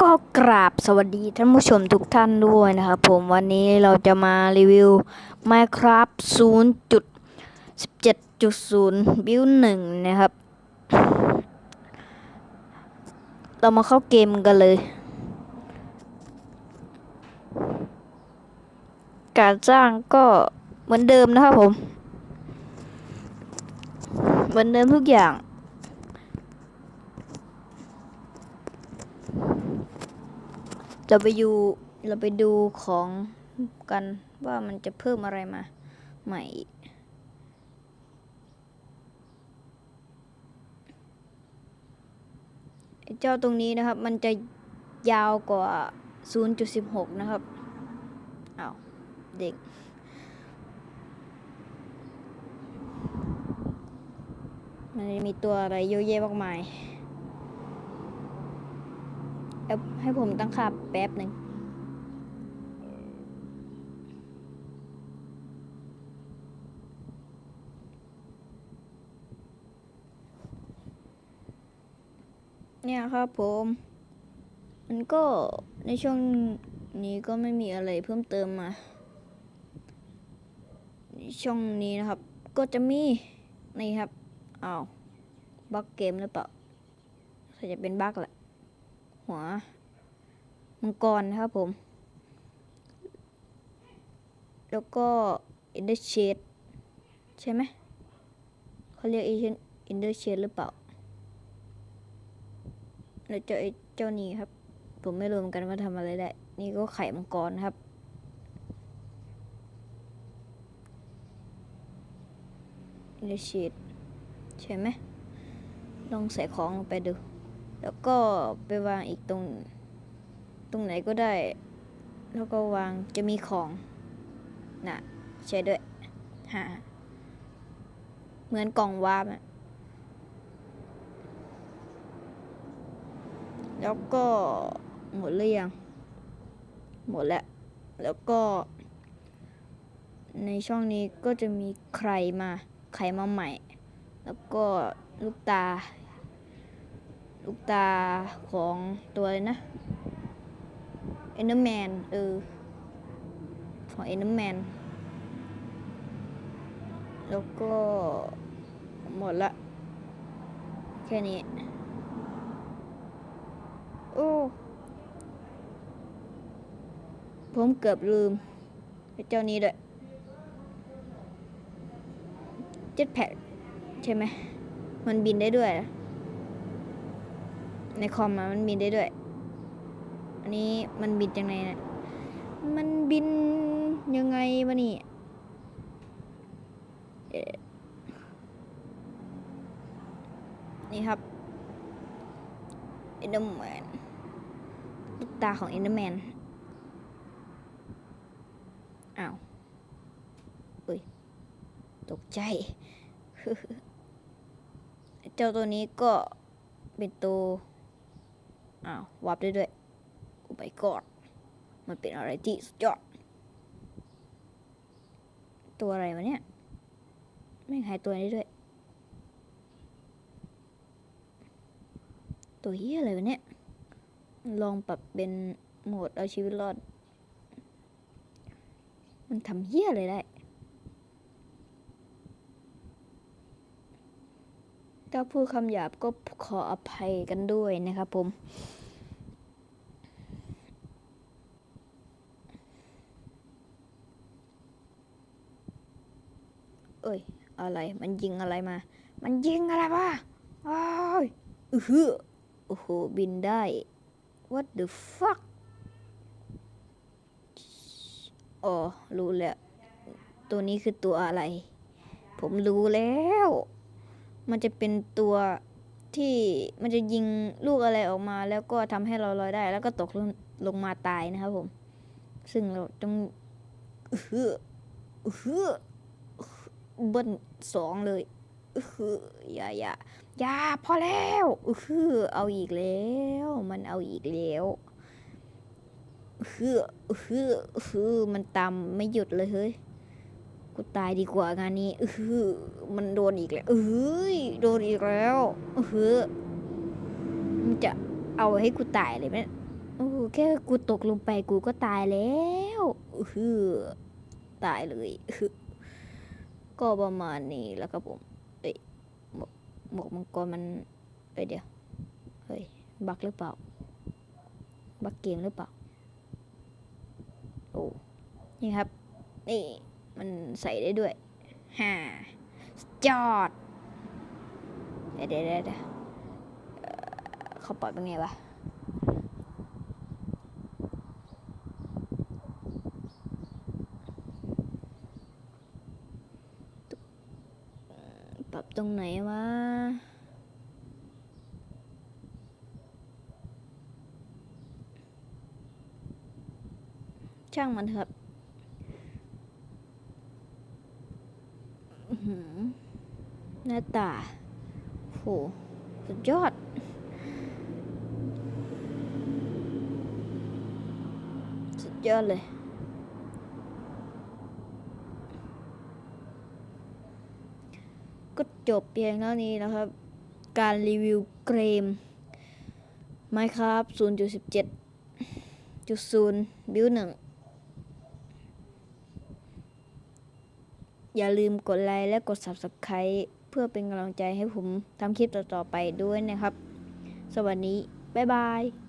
ก็กราบสวัสดีท่านผู้ชมทุกท่านด้วยนะครับผมวันนี้เราจะมารีวิว Minecraft 0.17.0 Build 1 นะครับ เรามาเข้าเกมกันเลย การสร้างก็เหมือนเดิมนะครับผม เหมือนเดิมทุกอย่าง เราไปดูเราไปดูของกันว่ามันจะเพิ่มอะไรมาใหม่อีกเจ้าตรงนี้นะครับ มันจะยาวกว่า 0.16 นะครับอ้าวเด็ก มันจะมีตัวอะไรเยอะแยะมากมาย ให้ผมตั้งค่าแป๊บหนึ่งเนี่ยครับผม มันก็ในช่วงนี้ก็ไม่มีอะไรเพิ่มเติมมาช่องนี้นะครับ ก็จะมีนี่ครับอ้าวบักเกมหรือเปล่าถ้าจะเป็นบักแหละ หัวมังกรนะครับผม แล้วก็ Ender Shade ใช่ไหมเขาเรียก Ender Shade หรือเปล่า แล้วเจ้าไอเจ้านี้ครับ ผมไม่รู้เหมือนกันว่าทำอะไรได้ นี่ก็ไข่มังกรครับ Ender Shade ใช่ไหมลองใส่ของลงไปดู แล้วก็ไปวางอีกตรง ตรงไหนก็ได้ แล้วก็วางจะมีของน่ะใช้ด้วยฮะเหมือนกล่องวาร์ปอะแล้วก็หมดหรือยัง หมดแล้ว แล้วก็ ในช่องนี้ก็จะมีใครมา ใครมาใหม่ แล้วก็ลูกตา ลูกตาของตัวนะเอนเดอร์แมนเออของเอนเดอร์แมนแล้วก็หมดละ แค่นี้ โอ้ผมเกือบลืมไอเจ้านี้ด้วยเจ็ดแพดใช่ไหม มันบินได้ด้วยนะ ในคอมมันบินได้ด้วย อันนี้มันบินยังไงนะมันบินยังไงวะนี่เอ่อนี่ครับเอ็นเดอร์แมนลูกตาของเอ็นเดอร์แมนอ้าวเอ้ย ตกใจ เจ้าตัวนี้ก็เป็นตัว อ้าววับได้ด้วยโอ้ my god มันเป็นอะไรที่สุดยอด ตัวอะไรวะเนี่ย ไม่หายตัวนี้ด้วย ตัวเฮียอะไรวะเนี่ย ลองปรับเป็นโหมดเอาชีวิตรอด มันทำเฮียอะไรได้ ถ้าพูดคำหยาบก็ขออภัยกันด้วยนะครับผม เอ้ย อะไร มันยิงอะไรมา มันยิงอะไรวะโอ้ยอือหือโอ้โห บินได้ what the fuck อ๋อ รู้แล้ว ตัวนี้คือตัวอะไร ผมรู้แล้ว มันจะเป็นตัวที่มันจะยิงลูกอะไรออกมา แล้วก็ทำให้เราลอยได้ แล้วก็ตกลงลงมาตายนะครับผม ซึ่งเราต้องอื้อหืออื้อหือเบิ้ลสองเลยอื้อหืออย่าอย่าอย่าพอแล้วอื้อหือเอาอีกแล้ว มันเอาอีกแล้วอื้อหืออื้อหืออื้อหือมันตามไม่หยุดเลยเฮ้ย กูตายดีกว่างานนี้เออมันโดนอีกแล้วเอ้ยโดนอีกแล้วเออมันจะเอาให้กูตายเลยไหมโอ้แค่กูตกลงไปกูก็ตายแล้วเออตายเลยอื้ออก็ประมาณนี้แล้วครับผมเอ้ยหมวกหมกมังกรมันเอ้ยเดี๋ยวเฮ้ยบักหรือเปล่า บักเกมหรือเปล่าโอ้นี่ครับนี่ มันใส่ได้ด้วยฮ่าสุดยอดเดี๋ยวเดี๋ยวเดี๋ยวเดี๋ยวเอ่อเขาปล่อยเป็นไงวะปรับตรงไหนวะช่างมันเถอะครับอื้อหือห น้าตาโหสุดยอด สุดยอดเลยก็จบเพียงเท่านี้นะครับ การรีวิวเกม Minecraft 0.17.0 บิวหนึ่ง อย่าลืมกดไลค์และกด Subscribe พื่อเป็นกำลังใจให้ผมทำคลิปต่อๆไปด้วยนะครับ สวัสดี บ๊ายบาย